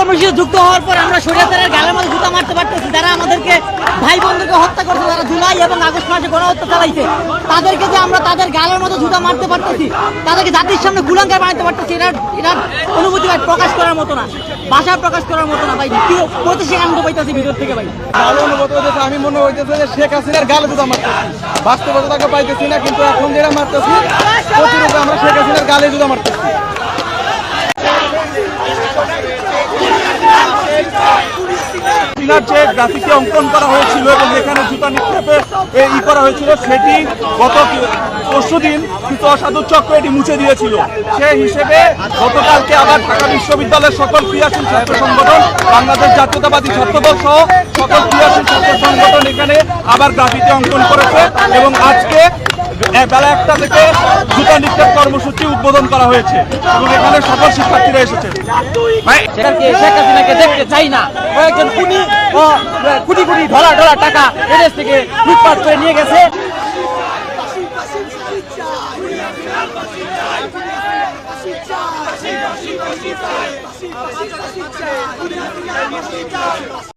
কর্মসূচি যুক্ত হওয়ার পর আমরা সরিয়াতের গালের মধ্যে জুতা মারতে পারতেছি। যারা আমাদেরকে ভাই বোনদেরকে হত্যা করছে, যারা জুলাই এবং আগস্ট মাসে গণহত্যা চালাইছে, তাদেরকে যে আমরা তাদের গালের মধ্যে জুতা মারতে পারতেছি, তাদেরকে জাতির সামনে কুলাঙ্কার বানাতে পারতেছি এটা এটা অনুভূতি ভাই প্রকাশ করার মতো না, ভাষা প্রকাশ করার মতো না ভাই কেউ প্রতি সে আনন্দ পাইতেছি ভিতর থেকে ভাই। ভালো অনুভূতি হইতেছে আমি মনে হইতেছে যে শেখ হাসিনার গালে জুতা মারতেছি। বাস্তবতাকে পাইতেছি না, কিন্তু এখন যেটা মারতেছি আমরা শেখ হাসিনার গালে জুতা মারতেছি। চীনার যে গ্রাফিকে অঙ্কন করা হয়েছিল এবং এখানে জুতা নিক্ষেপে ই করা হয়েছিল, সেটি গত পরশু দিন কিছু অসাধু চক্র এটি মুছে দিয়েছিল। সেই হিসেবে গতকালকে আবার ঢাকা বিশ্ববিদ্যালয়ের সকল ক্রিয়াশীল ছাত্র সংগঠন, বাংলাদেশ জাতীয়তাবাদী ছাত্রদল সহ সকল ক্রিয়াশীল ছাত্র সংগঠন এখানে আবার গ্রাফিতি অঙ্কন করেছে এবং আজকে বেলা একটা থেকে জুতা নিক্ষেপ কর্মসূচি উদ্বোধন করা হয়েছে এবং এখানে সকল শিক্ষার্থীরা এসেছে। দেখতে চাই না। টাকা থেকে করে নিয়ে গেছে।